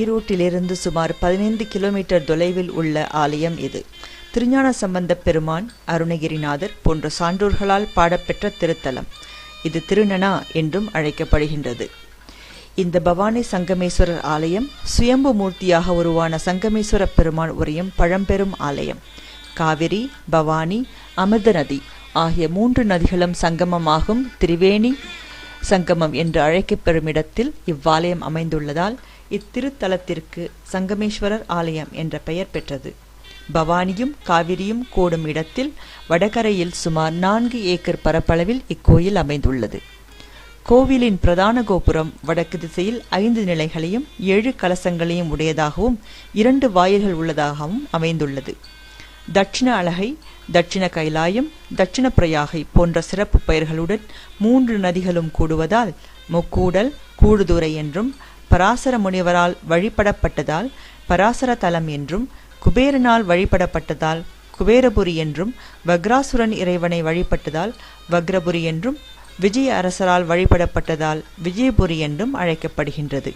ஈரோட்டிலிருந்து சுமார் பதினைந்து கிலோமீட்டர் தொலைவில் உள்ள ஆலயம் இது. திருஞான சம்பந்த பெருமான் அருணகிரிநாதர் போன்ற சான்றோர்களால் பாடப்பெற்ற திருத்தலம். இது திருநனா என்றும் அழைக்கப்படுகின்றது. இந்த பவானி சங்கமேஸ்வரர் ஆலயம் சுயம்பு மூர்த்தியாக உருவான சங்கமேஸ்வர பெருமான் உரையும் பழம்பெரும் ஆலயம். காவிரி பவானி அமிர்த நதி ஆகிய மூன்று நதிகளும் சங்கமமாகும். திரிவேணி சங்கமம் என்று அழைக்கப்பெறும் இடத்தில் இவ்வாலயம் அமைந்துள்ளதால் இத்திருத்தலத்திற்கு சங்கமேஸ்வரர் ஆலயம் என்ற பெயர் பெற்றது. பவானியும் காவிரியும் கூடும் இடத்தில் வடகரையில் சுமார் நான்கு ஏக்கர் பரப்பளவில் இக்கோயில் அமைந்துள்ளது. கோவிலின் பிரதான கோபுரம் வடக்கு திசையில் ஐந்து நிலைகளையும் ஏழு கலசங்களையும் உடையதாகவும் இரண்டு வாயில்கள் உள்ளதாகவும் அமைந்துள்ளது. தட்சிண அழகை தட்சிண கைலாயம் தட்சிண பிரயாகை போன்ற சிறப்பு பெயர்களுடன் மூன்று நதிகளும் கூடுவதால் முக்கூடல் கூடுதுறை என்றும் பராசர முனிவரால் வழிபடப்பட்டதால் பராசர தலம் என்றும் குபேரனால் வழிபடப்பட்டதால் குபேரபுரி என்றும் வக்ராசுரன் இறைவனை வழிபட்டதால் வக்ரபுரி என்றும் விஜய அரசரால் வழிபடப்பட்டதால் விஜயபுரி என்றும் அழைக்கப்படுகின்றது.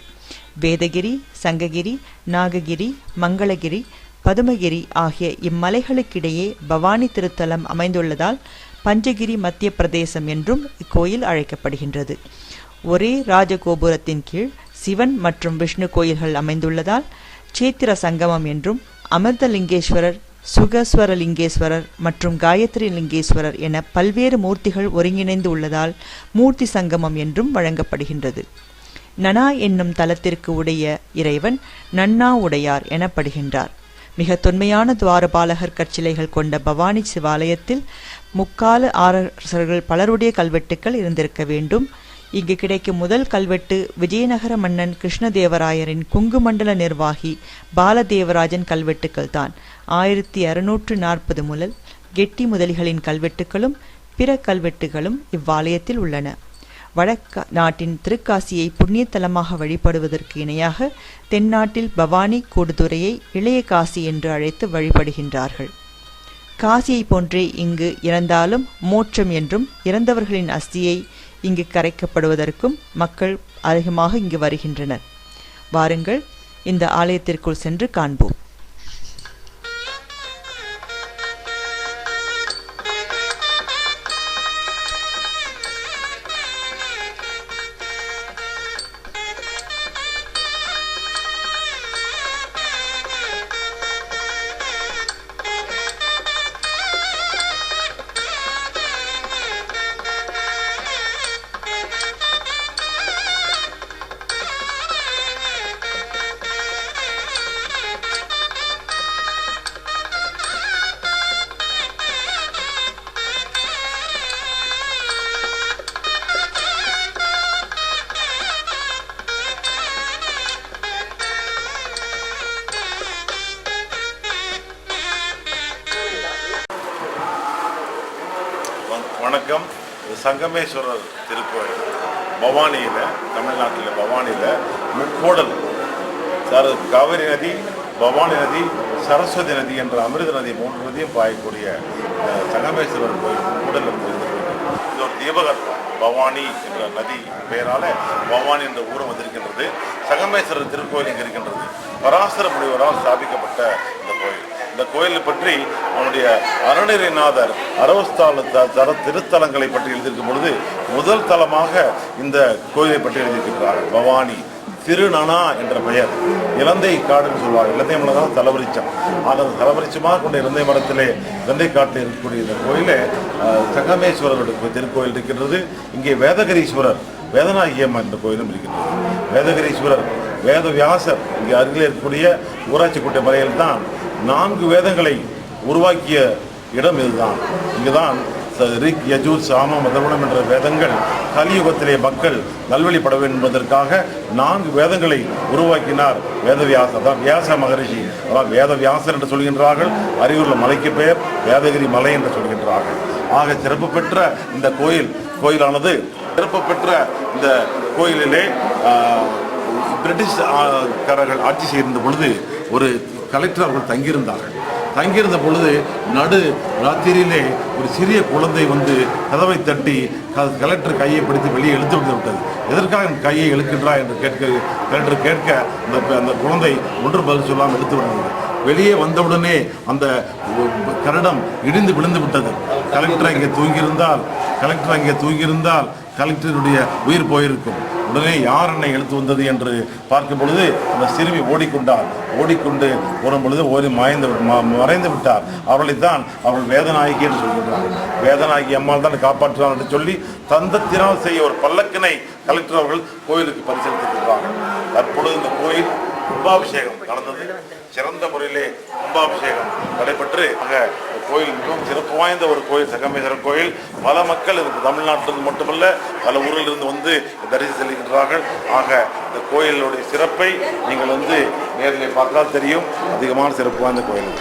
வேதகிரி சங்ககிரி நாககிரி மங்களகிரி பதுமகிரி ஆகிய இம்மலைகளுக்கிடையே பவானி திருத்தலம் அமைந்துள்ளதால் பஞ்சகிரி மத்திய பிரதேசம் என்றும் இக்கோயில் அழைக்கப்படுகின்றது. ஒரே ராஜகோபுரத்தின் கீழ் சிவன் மற்றும் விஷ்ணு கோயில்கள் அமைந்துள்ளதால் சேத்திர சங்கமம் என்றும் அமிர்தலிங்கேஸ்வரர் சுகஸ்வரலிங்கேஸ்வரர் மற்றும் காயத்ரி லிங்கேஸ்வரர் என பல்வேறு மூர்த்திகள் ஒருங்கிணைந்து உள்ளதால் மூர்த்தி சங்கமம் என்றும் வழங்கப்படுகின்றது. நனா என்னும் தலத்திற்கு உடைய இறைவன் நன்னா உடையார் எனப்படுகின்றார். மிக தொன்மையான துவாரபாலகர் கற்சிலைகள் கொண்ட பவானி சிவாலயத்தில் முக்கால ஆரசர்கள் பலருடைய கல்வெட்டுக்கள் இருந்திருக்க வேண்டும். இங்கு கிடைக்கும் முதல் கல்வெட்டு விஜயநகர மன்னன் கிருஷ்ணதேவராயரின் குங்குமண்டல நிர்வாகி பாலதேவராஜன் கல்வெட்டுக்கள் தான். ஆயிரத்தி அறுநூற்று நாற்பது முதல் கெட்டி முதலிகளின் கல்வெட்டுகளும் பிற கல்வெட்டுகளும் இவ்வாலயத்தில் உள்ளன. வடக்க நாட்டின் திருக்காசியை புண்ணியத்தலமாக வழிபடுவதற்கு இணையாக தென்னாட்டில் பவானி கூடுதுறையை இளைய காசி என்று அழைத்து வழிபடுகின்றார்கள். காசியை போன்றே இங்கு இறந்தாலும் மோட்சம் என்றும் இறந்தவர்களின் அஸ்தியை இங்கு கரைக்கப்படுவதற்கும் மக்கள் அதிகமாக இங்கு வருகின்றனர். வாருங்கள் இந்த ஆலயத்திற்குள் சென்று காண்போம். சங்கமேஸ்வரர் திருக்கோயில் பவானியில் தமிழ்நாட்டில் பவானியில் முக்கோடல் சர காவிரி நதி பவானி நதி சரஸ்வதி நதி என்ற அமிர்த நதி மூன்று நதியும் பாயக்கூடிய சங்கமேஸ்வரர் கோயில் முக்கூடல் இது ஒரு தீபகற்பம் பவானி என்ற நதி பெயரால் பவானி என்ற ஊரம் வந்திருக்கின்றது. சங்கமேஸ்வரர் திருக்கோயில் இங்கே இருக்கின்றது. பராசர முனிவரால் ஸ்தாபிக்கப்பட்ட இந்த கோயில். இந்த கோயிலை பற்றி அவனுடைய அருணகிரிநாதர் அறவஸ்தால த- தர திருத்தலங்களை பற்றி எழுதியிருக்கும் பொழுது முதல் தலமாக இந்த கோயிலை பற்றி எழுதியிருக்கிறார். பவானி திருநனா என்ற பெயர். இலந்தை காடுன்னு சொல்லுவாங்க இலந்தை மரம் தான் தலவரிச்சம். ஆனால் அந்த தலவரிச்சமாக கொண்ட இலந்தை மரத்திலே இலந்தை காட்டில் இருக்கக்கூடிய இந்த கோயிலே சங்கமேஸ்வரருடைய திருக்கோயில் இருக்கின்றது. இங்கே வேதகிரீஸ்வரர் வேதநாயகியம்மன் என்ற கோயிலும் இருக்கின்றது. வேதகிரீஸ்வரர் வேதவியாசர் இங்கே அருகில் இருக்கக்கூடிய ஊராட்சிக்குட்டை மலையில் தான் நான்கு வேதங்களை உருவாக்கிய இடம் இதுதான். இங்குதான் ரிக் யஜூர் சாம அதர்வணம் என்ற வேதங்கள் கலியுகத்திலே மக்கள் நல்வழிப்பட வேண்டும் என்பதற்காக நான்கு வேதங்களை உருவாக்கினார் வேதவியாசர். தான் வியாச மகரிஷி. அதான் வேதவியாசர் என்று சொல்கின்றார்கள். அருகிலுள்ள மலைக்கு பெயர் வேதகிரி மலை என்று சொல்கின்றார்கள். ஆக சிறப்பு பெற்ற இந்த கோயில் கோயிலானது சிறப்பு பெற்ற இந்த கோயிலிலே பிரிட்டிஷ் காரர்கள் ஆட்சி செய்திருந்த பொழுது ஒரு கலெக்டர் அவர்கள் தங்கியிருந்தார்கள். தங்கியிருந்த பொழுது நடு ராத்திரியிலே ஒரு சிறிய குழந்தை வந்து கதவை தட்டி கலெக்டர் கையை பிடித்து வெளியே இழுத்து விட்டு விட்டது. எதற்காக என் கையை இழுக்கின்றா? என்று கேட்க கலெக்டர் கேட்க அந்த அந்த குழந்தை ஒன்று பதில் சொல்லாமல் எடுத்து விடுகிறது வெளியே வந்தவுடனே அந்த கரடம் இடிந்து விழுந்து விட்டது. கலெக்டர் அங்கே தூங்கியிருந்தால் கலெக்டர் அங்கே தூங்கியிருந்தால் கலெக்டருடைய உயிர் போயிருக்கும். உடனே யார் என்னை எழுத்து வந்தது என்று பார்க்கும் பொழுது அந்த சிறுமி ஓடிக்கொண்டார் ஓடிக்கொண்டு போடும் பொழுது ஓடி மாய்ந்து மறைந்து விட்டார். அவர்களைத்தான் அவர்கள் வேதநாயகி என்று சொல்கின்றார்கள். வேதநாயகி அம்மாள் தான் காப்பாற்றுவார் என்று சொல்லி தந்தத்தினால் செய்ய ஒரு பல்லக்கினை கலெக்டர் அவர்கள் கோயிலுக்கு பரிசீலித்திருக்கிறார்கள் தற்பொழுது இந்த கோயில் கும்பாபிஷேகம் நடந்தது. சிறந்த முறையிலே கும்பாபிஷேகம் நடைபெற்று அங்கே கோயில் மிகவும் சிறப்பு வாய்ந்த ஒரு கோயில் சங்கமேஸ்வரர் கோயில். பல மக்கள் இதுக்கு தமிழ்நாட்டிலிருந்து மட்டுமல்ல பல ஊரில் இருந்து வந்து தரிசி செல்கின்றார்கள். ஆக இந்த கோயிலுடைய சிறப்பை நீங்கள் வந்து நேரில் பார்த்தால் தெரியும். அதிகமான சிறப்பு வாய்ந்த கோயில்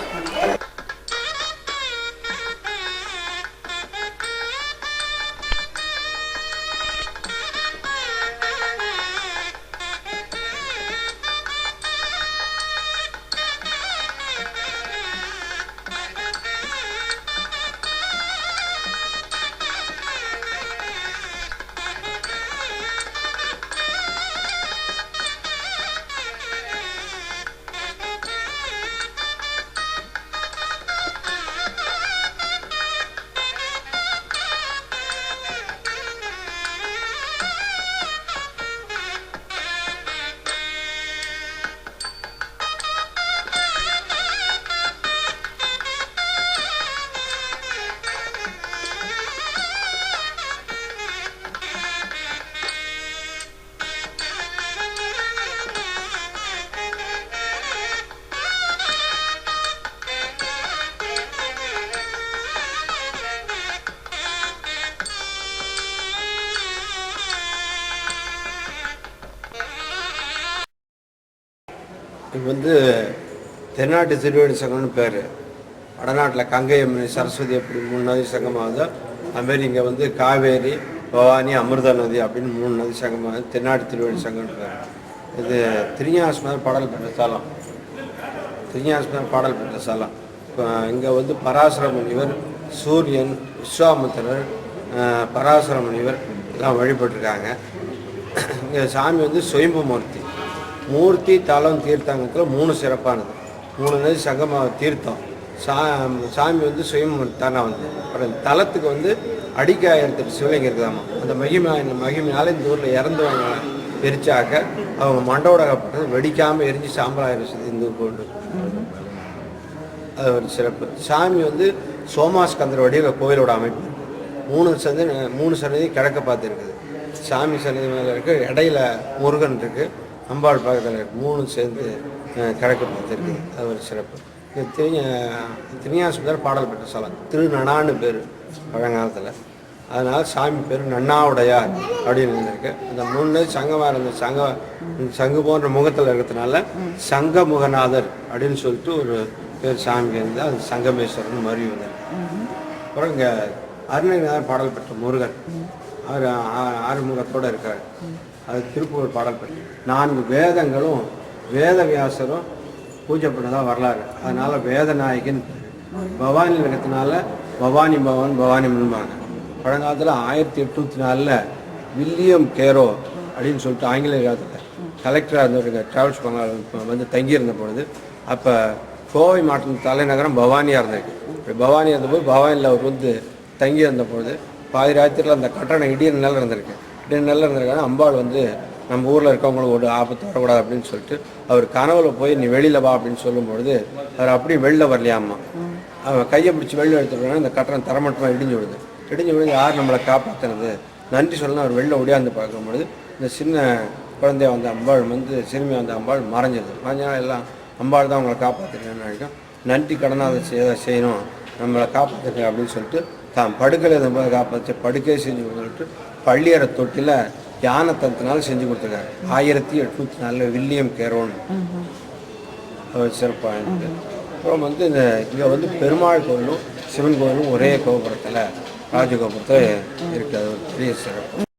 இது. வந்து தென்னாட்டு திருவேணி சங்கம்னு பேர். வடநாட்டில் கங்கை அம்மனி சரஸ்வதி எப்படி மூணு நதி சங்கமாகுதோ அதுமாரி இங்கே வந்து காவேரி பவானி அமிர்த நதி அப்படின்னு மூணு நதி சங்கமாக தென்னாட்டு திருவேணி சங்கம்னு பேர். இது திருஞாஸ்மர் பாடல் பெற்ற ஸ்தலம். திருஞாஸ்மர் பாடல் பெற்ற ஸ்தலம். இப்போ இங்கே வந்து பராசர முனிவர் சூரியன் விஸ்வாமுத்திரர் அஹ், பராசர முனிவர் எல்லாம் வழிபட்டிருக்காங்க. இங்கே சாமி வந்து சுயம்பு மூர்த்தி. மூர்த்தி தலம் தீர்த்தங்கத்தில் மூணு சிறப்பானது. மூணு நதி சங்கம தீர்த்தம். சா சாமி வந்து சுயம் தானா வந்து. அப்புறம் தலத்துக்கு வந்து அடிக்காயிரத்தெட்டு சிவலிங்கம் இருக்குதாமா. அந்த மகிமை மகிமையால் இந்த ஊரில் இறந்தவங்க பிரிச்சாக்க அவங்க மண்டோடகப்பட்டது வெடிக்காமல் எரிஞ்சு சாம்பலாயிரம் இந்த ஊருக்கு அது ஒரு சிறப்பு. சாமி வந்து சோமாஸ்கந்தர் வடிவில் கோவிலோட அமைப்பு. மூணு சந்தி மூணு சன்னதி கிழக்க பார்த்து இருக்குது சாமி சன்னதி மேலே இருக்குது இடையில முருகன் இருக்குது அம்பாள் பக்கத்தில் மூணு சேர்ந்து அஹ், பார்த்துருக்கு அது ஒரு சிறப்பு. இது திரு திருஞாசுந்தர் பாடல் பெற்ற ஸ்தலம் திருநனான்னு பேர் பழங்காலத்தில். அதனால் சாமி பேர் நன்னாவுடையார் அப்படின்னு இருந்திருக்கு அந்த மூணு சங்கமாக இருந்த சங்க சங்கு போன்ற முகத்தில் இருக்கிறதுனால சங்கமுகநாதர் அப்படின்னு சொல்லிட்டு ஒரு பேர் சாமி இருந்து அது சங்கமேஸ்வரன் மறுவி வந்தார் அப்புறம் இங்கே அருணகிரிநாதர் பாடல் பெற்ற முருகன். அவர் ஆ- ஆறுமுகத்தோடு இருக்கார். அது திருப்பூர் பாடல் பற்றி நான்கு வேதங்களும் வேத வியாசரும் பூஜை பண்ணதான் வரலாறு. அதனால் வேதநாயகன் பவானி இருக்கிறதுனால பவானி பவன் பவானி முன்பாங்க பழங்காலத்தில் ஆயிரத்தி எட்நூற்றி நாலில் வில்லியம் கேரோ அப்படின்னு சொல்லிட்டு ஆங்கில காலத்தில் கலெக்டராக இருந்தவருங்க டிராவல்ஸ் பங்களா வந்து தங்கியிருந்த பொழுது அப்போ கோவை மாவட்டத்தின் தலைநகரம் பவானியாக இருந்திருக்கு இப்படி பவானி இருந்தபோது பவானியில் அவர் வந்து தங்கி இருந்த பொழுது பாதி ராத்திரியில் அந்த கட்டணம் இடியன் நிலம் இருந்திருக்கு. இடியன் நிலம் இருந்திருக்காங்க. அம்பாள் வந்து நம்ம ஊரில் இருக்கவங்களுக்கு ஒரு ஆபத்து வரக்கூடாது அப்படின்னு சொல்லிட்டு அவர் கனவுல போய் நீ வெளியில் வா அப்படின்னு சொல்லும் பொழுது அவர் அப்படியே வெளில வரலையாம்மா. அவன் கையை பிடிச்சி வெளில எடுத்துட்டு இந்த கட்டணம் தரமட்டமாக இடிஞ்சு விடுது இடிஞ்சு விழுந்து யார் நம்மளை காப்பாற்றினது நன்றி சொல்லணும் அவர் வெளில ஒடியாந்து பார்க்கும்பொழுது இந்த சின்ன குழந்தைய வந்த அம்பாள் வந்து சிறுமி வந்த அம்பாள் மறைஞ்சது. மறைஞ்சனால எல்லாம் அம்பாள் தான் அவங்களை காப்பாற்றுறேன்னு நினைக்கும் நன்றி கடனாக அதை செய்ய செய்யணும். நம்மளை காப்பாற்றுங்க அப்படின்னு சொல்லிட்டு தான் படுக்கையில் நம்ம காப்பாற்றி படுக்கையை செஞ்சு கொடுத்துட்டு பள்ளியறை தொட்டியில் யானை தத்தினால செஞ்சு கொடுத்துருக்காரு. ஆயிரத்தி எட்நூற்றி நாலில் வில்லியம் கேரோன். அவர் சிறப்பாக அப்புறம் வந்து இந்த இங்கே வந்து பெருமாள் கோயிலும் சிவன் கோயிலும் ஒரே கோபுரத்தில் ராஜகோபுரத்தில் இருக்குது அது ஒரு பெரிய சிறப்பு.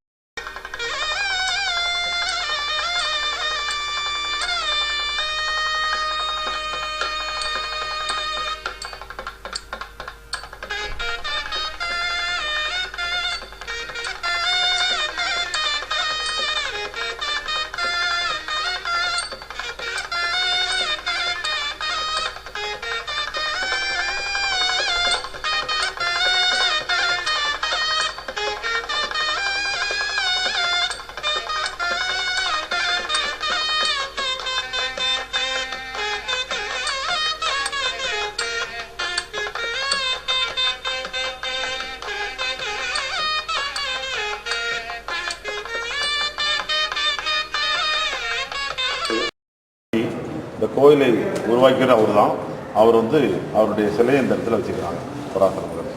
கோயிலை உருவாக்கியது அவர் தான். அவர் வந்து அவருடைய சிலையை இந்த இடத்துல வச்சுக்கிறாங்க. மகரிஷி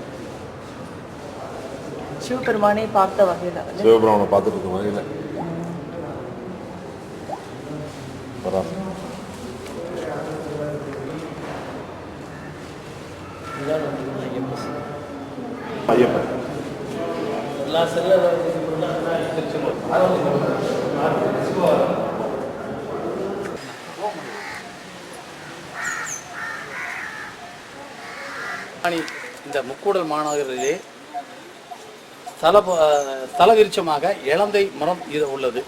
சிவபெருமானை பார்த்த வகையில் வந்து. சிவபிரமணை பார்த்துட்டு இருக்க வகையில். ஐயப்பன். அணி இந்த முக்கூடல் மாநகரிலே தல தலவிருச்சமாக இளந்தை மரம் இது உள்ளது.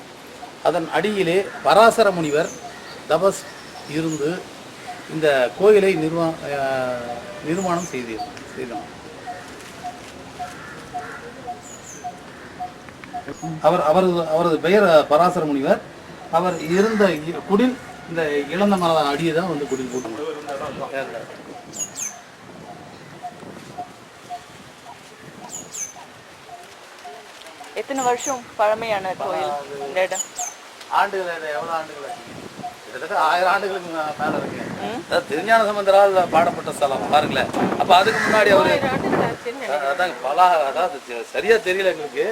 அதன் அடியிலே பராசர முனிவர் தபஸ் இருந்து இந்த கோயிலை நிர்வா நிர்மாணம் செய்து செய்தார் அவர் அவரது அவரது பெயர் பராசர முனிவர். அவர் இருந்த குடில் இந்த இளந்த மர அடியை தான் வந்து குடில் போட்டாங்க எத்தனை வருஷம் பழமையான கோயில் இந்த இடம்? ஆண்டுகள் இது எவ்வளவு ஆண்டுகள்? கிட்டத்தட்ட ஆயிரம் ஆண்டுகளுக்கு மே- மேல இருக்கு. திருஞான சம்பந்தரால் பாடப்பட்ட ஸ்தலம் பாருங்களேன். அப்ப அதுக்கு முன்னாடி அவரு அதாங்க பல அதாவது சரியா தெரியல எங்களுக்கு.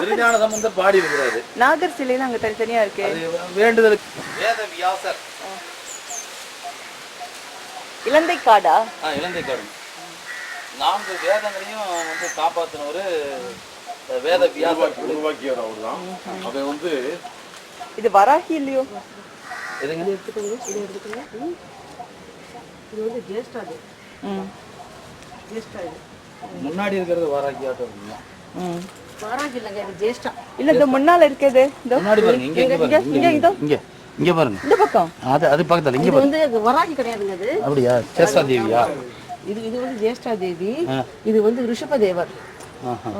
திருஞான சம்பந்தர் பாடி இருக்கிறாரு. நாகர் சிலையில அங்க தனித்தனியா இருக்கு. அது வேண்டுதலுக்கு வேத வியாசர். இலந்தை காடா? ஆ இலந்தை காடு. நான்கு வேதங்களையும் வந்து காப்பாத்தினவர் வேத வியாசர் உருவாக்கியவர் அவர் தான் அதை வந்து இது வராகி இல்லையோ? எதுங்க ம். முன்னாடி இருக்கிறது வாராகி இல்லைங்க. இது ஜேஷ்டா. இல்ல இந்த முன்னால இருக்குது. இதோ. முன்னாடி பாருங்க இங்க இங்க பாருங்க இங்க இதோ. இங்க இங்க பாருங்க. இந்த பக்கம். அது அது பக்கத்துல இங்க இது வந்து வராகி கிடையாதுங்க அது அப்படியா? சேஷா தேவியா? இது இது வந்து ஜேஷ்டா தேவி. இது வந்து ரிஷப தேவர்.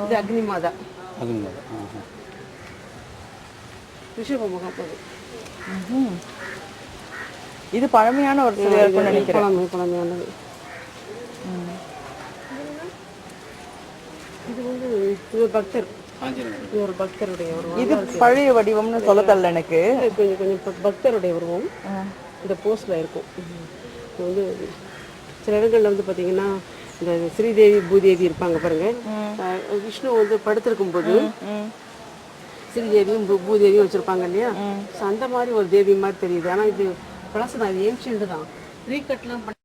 இது அக்னி மாதா அதுங்க ஆஹா. ரிஷப முகம் அது இது பழமையான ஒரு சிலையா இருக்கும்னு நினைக்கிறேன். பழமை பழமையானது. இது வந்து இது ஒரு பக்தர். இது ஒரு பக்தருடைய உருவம் இது பழைய வடிவம்னு சொல்ல தெரியல எனக்கு. இது கொஞ்சம் கொஞ்சம் பக்- பக்தருடைய உருவம். இந்த போஸ்ட்ல இருக்கும். இது வந்து சில இடங்கள்ல வந்து பாத்தீங்கன்னா இந்த ஸ்ரீதேவி பூதேவி இருப்பாங்க பாருங்க. விஷ்ணு வந்து படுத்திருக்கும் போது ஸ்ரீதேவியும் பூ- பூதேவியும் வச்சிருப்பாங்க இல்லையா? ஸோ அந்த மாதிரி ஒரு தேவி மாதிரி தெரியுது. ஆனா இது பழசு தான். ஏன்ஷியன்ட் தான்? ரீகட்லாம் பண்ண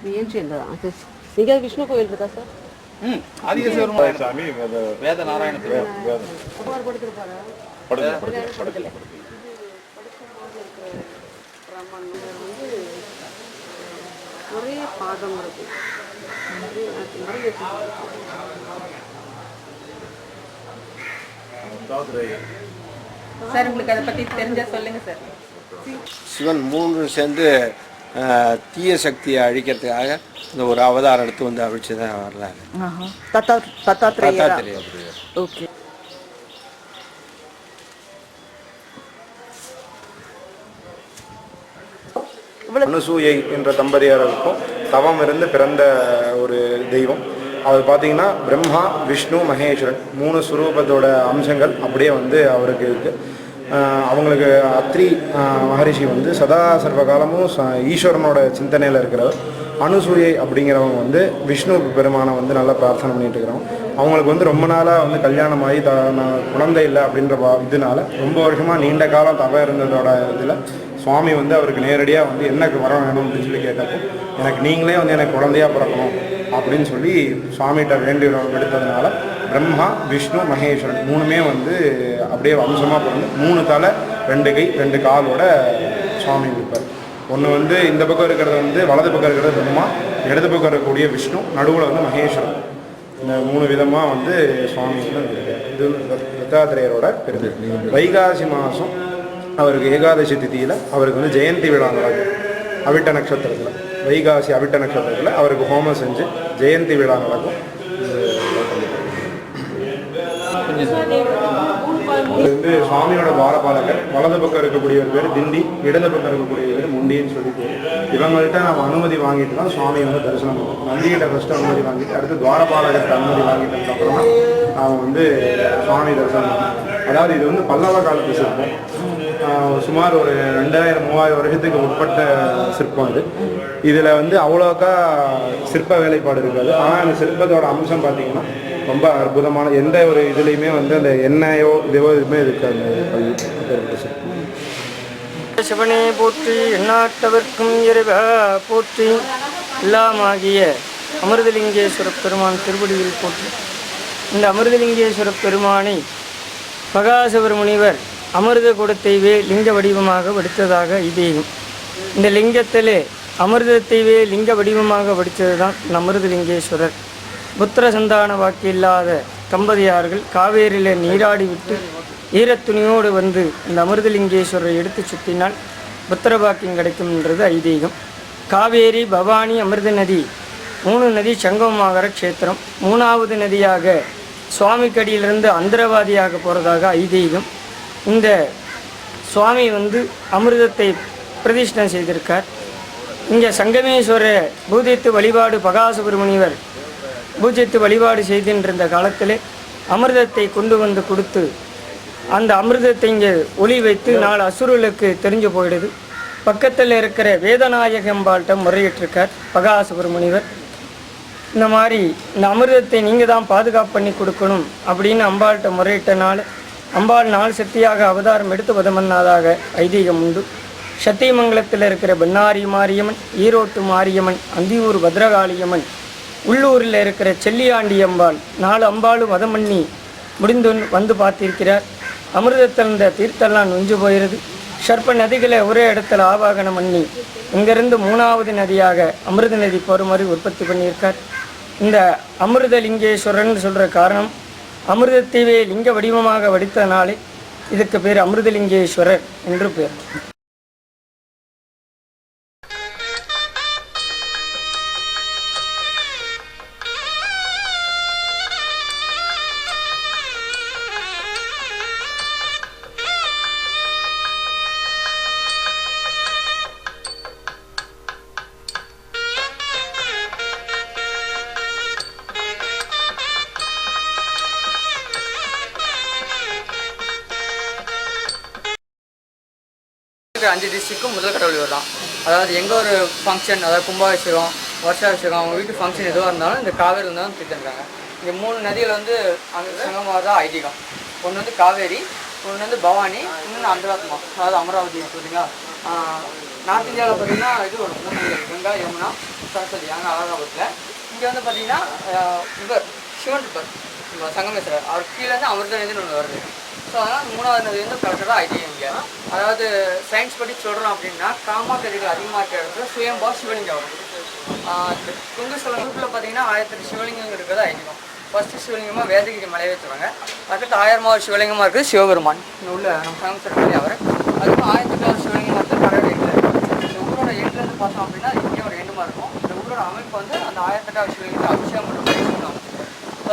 இது ஏன்ஷியன்ட் தான்? அது நீங்க விஷ்ணு கோயில் இருக்கா சார் வேத வந்து ஒரே பாதம் இருக்கு. சார் உங்களுக்கு அதை பத்தி தெரிஞ்சா சொல்லுங்க சார். சிவன் மூன்று சேர்ந்து தீய சக்தியை அழிக்கிறதுக்காக இந்த ஒரு அவதாரம் எடுத்து வந்து அழிச்சு தான் வரலாறு தத்தாத்திரேய ஓகே. அனுசூயை என்ற தம்பதியாரருக்கும் தவம் இருந்து பிறந்த ஒரு தெய்வம். அவர் பார்த்தீங்கன்னா பிரம்மா விஷ்ணு மகேஸ்வரன் மூணு சுரூபத்தோட அம்சங்கள் அப்படியே வந்து அவருக்கு இருக்கு. அவங்களுக்கு அத்ரி மகரிஷி வந்து சதா சர்வ காலமும் ச- ஈஸ்வரனோட சிந்தனையில் இருக்கிறவர். அனுசூயை அப்படிங்கிறவங்க வந்து விஷ்ணு பெருமானை வந்து நல்லா பிரார்த்தனை பண்ணிட்டு இருக்கிறோம். அவங்களுக்கு வந்து ரொம்ப நாளாக வந்து கல்யாணம் ஆகி த நான் குழந்தை இல்லை அப்படின்ற இதனால ரொம்ப வருஷமாக நீண்ட காலம் தவ இருந்ததோட இதில் சுவாமி வந்து அவருக்கு நேரடியாக வந்து என்ன வரம் வேணும் அப்படின்னு சொல்லி கேட்டப்போ எனக்கு நீங்களே வந்து எனக்கு குழந்தையா பிறக்கணும் அப்படின்னு சொல்லி சுவாமிகிட்ட வேண்டி எடுத்ததுனால பிரம்மா விஷ்ணு மகேஸ்வரன் மூணுமே வந்து அப்படியே வம்சமாக பிறந்து மூணு தலை ரெண்டு கை ரெண்டு காலோட சுவாமி இருப்பார். ஒன்று வந்து இந்த பக்கம் இருக்கிறது வந்து வலது பக்கம் இருக்கிறது பிரம்மா இடது பக்கம் இருக்கக்கூடிய விஷ்ணு நடுவில் வந்து மகேஸ்வரன். இந்த மூணு விதமாக வந்து சுவாமி வந்து இது தத்தாத்திரேயரோட பெருமை. வைகாசி மாதம் அவருக்கு ஏகாதசி திதியில் அவருக்கு வந்து ஜெயந்தி விழா நடக்கும். அவிட்ட நட்சத்திரத்தில் வைகாசி அவிட்ட நட்சத்திரத்தில் அவருக்கு ஹோமம் செஞ்சு ஜெயந்தி விழா நடக்கும். வந்து சுவாமியோட வாரபாலகர் வலது பக்கம் இருக்கக்கூடியவர் பேர் திண்டி இடது பக்கம் இருக்கக்கூடிய பேர் முண்டின்னு சொல்லி பேர். இவங்கள்ட்ட நம்ம அனுமதி வாங்கிட்டு தான் சுவாமி வந்து தரிசனம் பண்ணுவோம் நந்திகிட்ட ஃபர்ஸ்ட் அனுமதி வாங்கிட்டு அடுத்து துவாரபாலகர்கிட்ட அனுமதி வாங்கிட்டதுக்கு அப்புறம் வந்து சுவாமி தரிசனம் பண்ணுவோம். அதாவது இது வந்து பல்லவ காலத்து சிற்பம். சுமார் ஒரு ரெண்டாயிரம் மூவாயிரம் வருஷத்துக்கு உட்பட்ட சிற்பம் இது இதில் வந்து அவ்வளோக்கா சிற்ப வேலைப்பாடு இருக்காது. ஆனால் அந்த சிற்பத்தோட அம்சம் பார்த்தீங்கன்னா ரொம்ப அற்புதமான எந்த ஒரு இதுலேயுமே வந்து அந்த எண்ணெயோ இதுவோ எதுவுமே இருக்காது. சிவனே போற்றி எண்ணாட்டவர்க்கும் இறைவா போற்றி எல்லாமாகிய அமிர்தலிங்கேஸ்வர பெருமான் திருவடியில் போற்றி. இந்த அமிர்தலிங்கேஸ்வர பெருமானை மகாசிவர முனிவர் அமிர்த குடத்தைவே லிங்க வடிவமாக வடித்ததாக ஐதீகம் இந்த லிங்கத்திலே அமிர்தத்தைவே லிங்க வடிவமாக வடித்தது தான் இந்த அமிர்தலிங்கேஸ்வரர் புத்திர சந்தான வாக்கு இல்லாத தம்பதியார்கள் காவேரியில் நீராடி விட்டு ஈரத்துணியோடு வந்து இந்த அமிர்தலிங்கேஸ்வரரை எடுத்து சுற்றினால் புத்திர பாக்கியம் கிடைக்கும்ன்றது ஐதீகம். காவேரி பவானி அமிர்த நதி மூணு நதி சங்கமமாகற க்ஷேத்திரம். மூணாவது நதியாக சுவாமிக்கடியிலிருந்து அந்தரவாதியாக போகிறதாக ஐதீகம். இந்த சுவாமி வந்து அமிர்தத்தை பிரதிஷ்டம் செய்திருக்கார். இங்கே சங்கமேஸ்வர பூஜித்து வழிபாடு பகாசுபிரமணியவர் பூஜித்து வழிபாடு செய்தின்றிருந்த காலத்திலே அமிர்தத்தை கொண்டு வந்து கொடுத்து அந்த அமிர்தத்தை இங்கே ஒளி வைத்து நாலு அசுரர்களுக்கு தெரிஞ்சு போயிடுது. பக்கத்தில் இருக்கிற வேதநாயகம்பாள்கிட்ட முறையிட்டிருக்கார் பகாசுபிரமணியவர். இந்த மாதிரி இந்த அமிர்தத்தை நீங்கள் தான் பாதுகாப்பு பண்ணி கொடுக்கணும் அப்படின்னு அம்பாள்கிட்ட முறையிட்டனால அம்பாள் நாள் சக்தியாக அவதாரம் எடுத்து வதமன்னாதாக ஐதீகம் உண்டு. சத்தியமங்கலத்தில் இருக்கிற பெண்ணாரி மாரியம்மன் ஈரோட்டு மாரியம்மன் அந்தியூர் பத்ரகாளியம்மன் உள்ளூரில் இருக்கிற செல்லியாண்டி அம்பாள் நாலு அம்பாளும் வதம் பண்ணி முடிந்து வந்து பார்த்திருக்கிறார். அமிர்தத்திலிருந்த தீர்த்தெல்லாம் நொஞ்சு போயிடுது சர்ப்ப நதிகளை ஒரே இடத்துல ஆவாகனம் பண்ணி இங்கிருந்து மூணாவது நதியாக அமிர்த நதி போகிற மாதிரி உற்பத்தி பண்ணியிருக்கார். இந்த அமிர்தலிங்கேஸ்வரன் சொல்கிற காரணம் அமிர்தத்தீவை லிங்க வடிவமாக வடித்தனாலே இதுக்கு பேர் அமிர்தலிங்கேஸ்வரர் என்று பேர் அதாவது எங்கே ஒரு ஃபங்க்ஷன் அதாவது கும்பாபிஷேகம் வருஷாபிஷேகம் அவங்க வீட்டு ஃபங்க்ஷன் எதுவாக இருந்தாலும் இந்த காவேரி தான் தீர்த்துருக்காங்க இங்கே மூணு நதியில் வந்து அங்கே சங்கமாக தான் ஐதீகம். ஒன்று வந்து காவேரி ஒன்று வந்து பவானி இன்னொன்று அந்தராத்மா அதாவது அமராவதி பார்த்தீங்களா நார்த் இந்தியாவில் பார்த்தீங்கன்னா இது ஒரு மூணு நதிகள் கங்கா யமுனா சரஸ்வதி அங்கே அலகாபாத்தில் இங்கே வந்து பார்த்தீங்கன்னா இவர் சிவன் இருப்பார். சங்கமேஸ்வரர். அவர் கீழே இருந்து அமிர்த நதினு ஒன்று வருது. ஸோ அதனால் மூணாவது நதி வந்து கலெக்டராக ஐடியா இங்கே. அதாவது சயின்ஸ் படி சொல்கிறோம் அப்படின்னா காமா கதிர்கள் அதிகமாக இருக்கிற இடத்துல சுயம்பா சிவலிங்கம் வரும். ஆஹ் இந்த குங்கு சில குரூப்பில் பார்த்தீங்கன்னா ஆயிரத்தெட்டு சிவலிங்கம் இருக்கிறது ஐதீகம். ஃபஸ்ட்டு சிவலிங்கமாக வேதகிரி மலையை வச்சுருவாங்க. அடுத்து ஆயிரமாவது சிவலிங்கமாக இருக்குது சிவபெருமான். உள்ள நம்ம சங்கமேஸ்வரர் அவர். அதுக்கு ஆயிரத்தெட்டாவது சிவலிங்கமாக இருக்குது கடவுள் எட்டில் இந்த ஊரோட எண்ட்லேருந்து பார்த்தோம் அப்படின்னா அது இங்கே ஒரு எண்டுமா இருக்கும். இந்த ஊரோட அமைப்பு வந்து அந்த ஆயிரத்தெட்டாவது சிவலிங்கத்தை அபிஷேகம் பண்ணுறது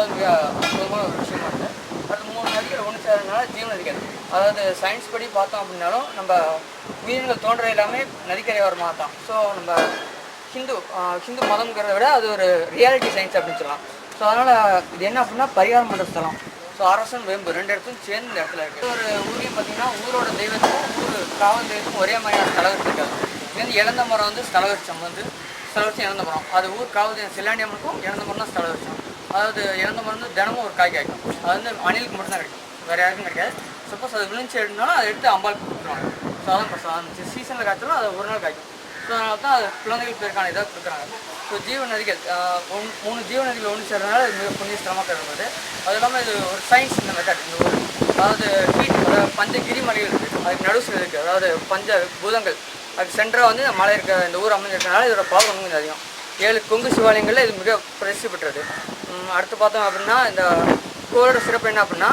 அது மிக அற்புதமான ஒரு விஷயமா இருக்குது அது மூணு நதிகள் ஒன்று சேர்றதுனால ஜீவ நதிகள் அதாவது சயின்ஸ் படி பார்த்தோம் அப்படின்னாலும் நம்ம உயிரினங்கள் தோன்ற எல்லாமே நதிக்கரை வரமா தான். ஸோ நம்ம ஹிந்து ஹிந்து மதம்ங்கிறத விட அது ஒரு ரியாலிட்டி சயின்ஸ் அப்படின்னு சொல்லலாம். ஸோ அதனால் இது என்ன அப்படின்னா பரிகாரம் பண்ணுற ஸ்தலம். ஸோ அரசன் வேம்பு ரெண்டு இடத்தும் சேர்ந்து இந்த இடத்துல இருக்குது ஒரு ஊரையும் பார்த்தீங்கன்னா ஊரோட தெய்வத்துக்கும் ஊர் காவல் தெய்வத்துக்கும் ஒரே மாதிரியான ஸ்தலம் இருக்காது இது வந்து இழந்த மரம் வந்து ஸ்தலகரிச்சம் வந்து ஸ்தலகரிச்சம் இழந்த மரம். அது ஊர் காவல் தெய்வம் செல்லாண்டியம்மனுக்கும் இழந்த மரம் தான் ஸ்தலகரிச்சம் அதாவது இறந்த மருந்து தினமும் ஒரு காய் காய்க்கும். அது வந்து அணிலுக்கு மட்டும்தான் கிடைக்கும். வேறு யாருக்கும் கிடைக்காது. சப்போஸ் அது விழுந்து எடுத்தாலும் அதை எடுத்து அம்பாளுக்கு கொடுத்துருவாங்க. ஸோ அதான் பிரசாதம் சீசனில் காய்ச்சாலும் அது ஒரு நாள் காய்க்கும். ஸோ அதனால தான் அது குழந்தைகளுக்கு பேருக்கான இதாக கொடுக்குறாங்க. ஸோ ஜீவ நதிகள் மூணு ஜீவ நதிகள் ஒன்று சேர்றதுனால இது மிக புண்ணிய ஸ்தலமாக கருதுறது அது இல்லாமல் இது ஒரு சயின்ஸ் இந்த மெத்தட் இந்த ஊர் அதாவது ஹீட் அதாவது பஞ்ச மலைகள் இருக்குது அதுக்கு நடுசில் இருக்குது அதாவது பஞ்ச பூதங்கள். அதுக்கு சென்டராக வந்து இந்த மலை இருக்க இந்த ஊர் அமைஞ்சிருக்கனால இதோட பவர் கொஞ்சம் அதிகம். ஏழு கொங்கு சிவாலயங்களில் இது மிக பிரசித்தி பெற்றது. அடுத்து பார்த்தோம் அப்படின்னா இந்த கோவிலோட சிறப்பு என்ன அப்படின்னா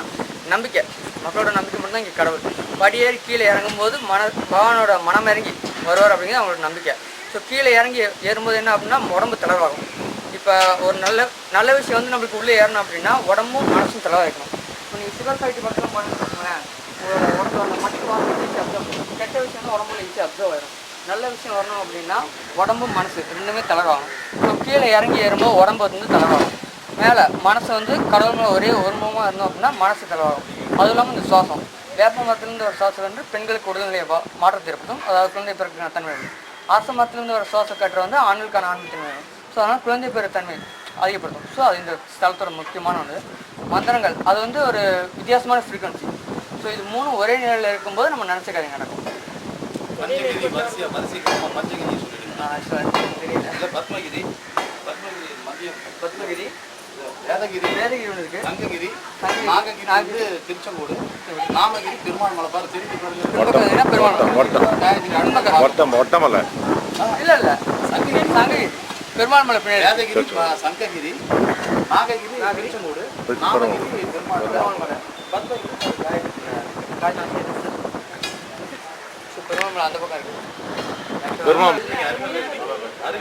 நம்பிக்கை. மக்களோட நம்பிக்கை மட்டும்தான் இங்கே கடவுள். படியேறி கீழே இறங்கும்போது மன பகவானோட மனம் இறங்கி வருவார் அப்படிங்கிறது அவங்களோட நம்பிக்கை. ஸோ கீழே இறங்கி ஏறும்போது என்ன அப்படின்னா உடம்பு தளர்வாகும். இப்போ ஒரு நல்ல நல்ல விஷயம் வந்து நம்மளுக்கு உள்ளே ஏறணும் அப்படின்னா உடம்பும் மனசும் தளர்வாக்கணும் இப்போ நீங்கள் சுகர் ஃபேக்ட்ரி மட்டும் பண்ணுன்னு வச்சுக்கோங்களேன் உங்களோட உடம்பு அந்த மட்டு வாசம் ஈஸி கெட்ட விஷயம் வந்து உடம்புல ஈஸி அப்சர்வ் ஆயிடும். நல்ல விஷயம் வரணும் அப்படின்னா உடம்பும் மனசு ரெண்டுமே தளர்வாகும். ஸோ கீழே இறங்கி ஏறும்போது உடம்பு வந்து தளர்வாகும். மேலே மனசு வந்து கடவுள் மேலே ஒரே ஒருமுகமாக இருந்தோம் அப்படின்னா மனசு தளர்வாகும் அதுவும் இல்லாமல் இந்த சுவாசம். வேப்ப மரத்துலேருந்து வர சுவாச காற்று பெண்களுக்கு உடல்நிலை மாற்றத்தை ஏற்படுத்தும். அதாவது குழந்தை பிறக்கிற தன்மை. அரச மரத்துலேருந்து வர சுவாச காற்று வந்து ஆண்களுக்கான ஆண்மை தன்மை. ஸோ அதனால் குழந்தை பிற தன்மை அதிகப்படுத்தும். ஸோ அது இந்த ஸ்தலத்தோட முக்கியமான ஒன்று மந்திரங்கள். அது வந்து ஒரு வித்தியாசமான ஃப்ரீக்வன்சி ஸோ இது மூணு ஒரே நிலையில் இருக்கும்போது நம்ம நினச்ச காரியம் நடக்கும். தெரியல. பத்மகிரி. பத்மகிரி. வேதகிரி. வேதகிரி ஒன்று இருக்குது சங்ககிரி சங்ககிரி. நாககிரி வந்து திருச்செங்கோடு. நாமகிரி பெருமாள் மலை பாரு திருப்பி பெருமாள் ஒட்டம் ஒட்டம் ஒட்டமலை இல்லை இல்லை. சங்ககிரி. சங்ககிரி. பெருமாள் மலை பின்னாடி. வேதகிரி சங்ககிரி. நாககிரி திருச்செங்கோடு. நாமகிரி பெருமாள் பெருமாள் மலை. பெருமாள் மலை அந்த பக்கம் இருக்குது பெருமாள் அதே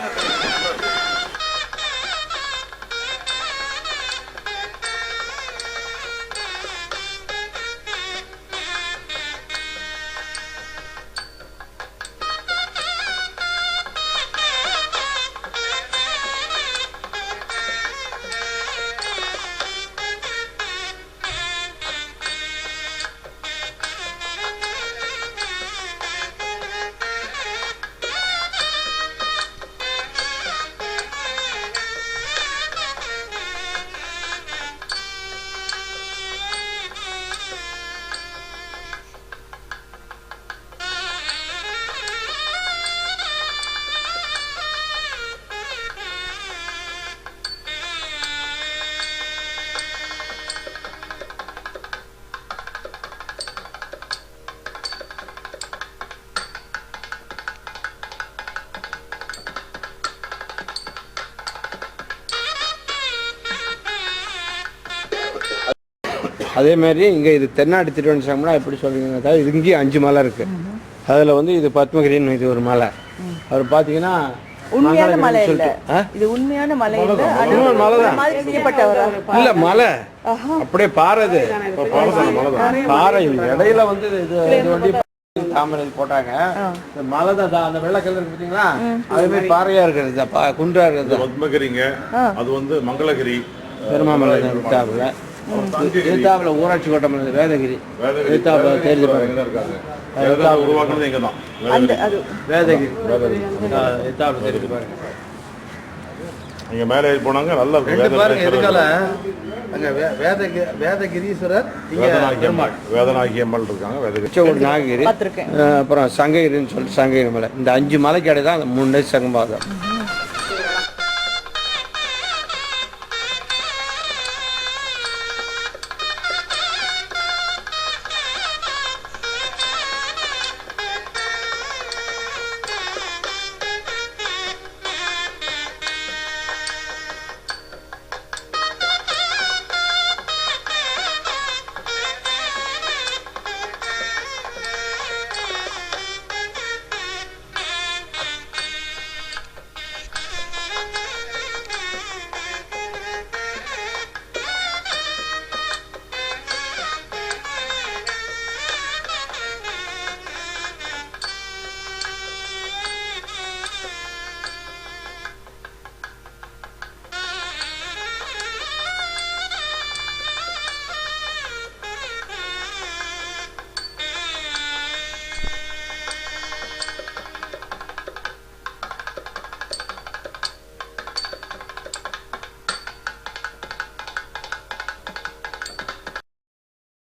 மாதிரி இங்கே இது தென்னாட்டு திருவண்ணாமலை எப்படி சொல்றீங்க அதாவது இது இங்கேயும் அஞ்சு மலை இருக்கு. அதில் வந்து இது பத்மகிரின்னு இது ஒரு மலை. அவர் பார்த்தீங்கன்னா உண்மையான மலை இல்ல? இது உண்மையான மலை இல்ல. அது மலை தான். மாதிரி செய்யப்பட்டவரா இல்ல மலை. அப்படியே பாறை இது பாறை இடையில வந்து இது இது வந்து தாமரை போட்டாங்க. இந்த மலை தான் தா- அந்த வெள்ளை கலர் பார்த்தீங்களா அதே மாதிரி பாறையா இருக்கிறது குன்றா இருக்கிறது பத்மகிரிங்க அது வந்து மங்களகிரி பெருமாமலை எத்தாப்புல ஊராட்சி கோட்டை மலை வேதகிரி. எத்தாப்புல தெரிஞ்சு பாருங்க வேதகிரி. எத்தாப்புல தெரிஞ்சு பாருங்க இங்க மேலே போனாங்க நல்லா இருக்கும். பாருங்க எதுக்கால? அங்க வே- வேதகி வேதகிரீஸ்வரர் இங்க வேதநாயகி அம்மாள். இருக்காங்க வேதகிரி. உச்சகோடு நாககிரி. அப்புறம் சங்ககிரின்னு சொல்லி சங்ககிரி மலை. இந்த அஞ்சு மலைக்கு இடையே தான் அந்த மூணு சங்கமாதம்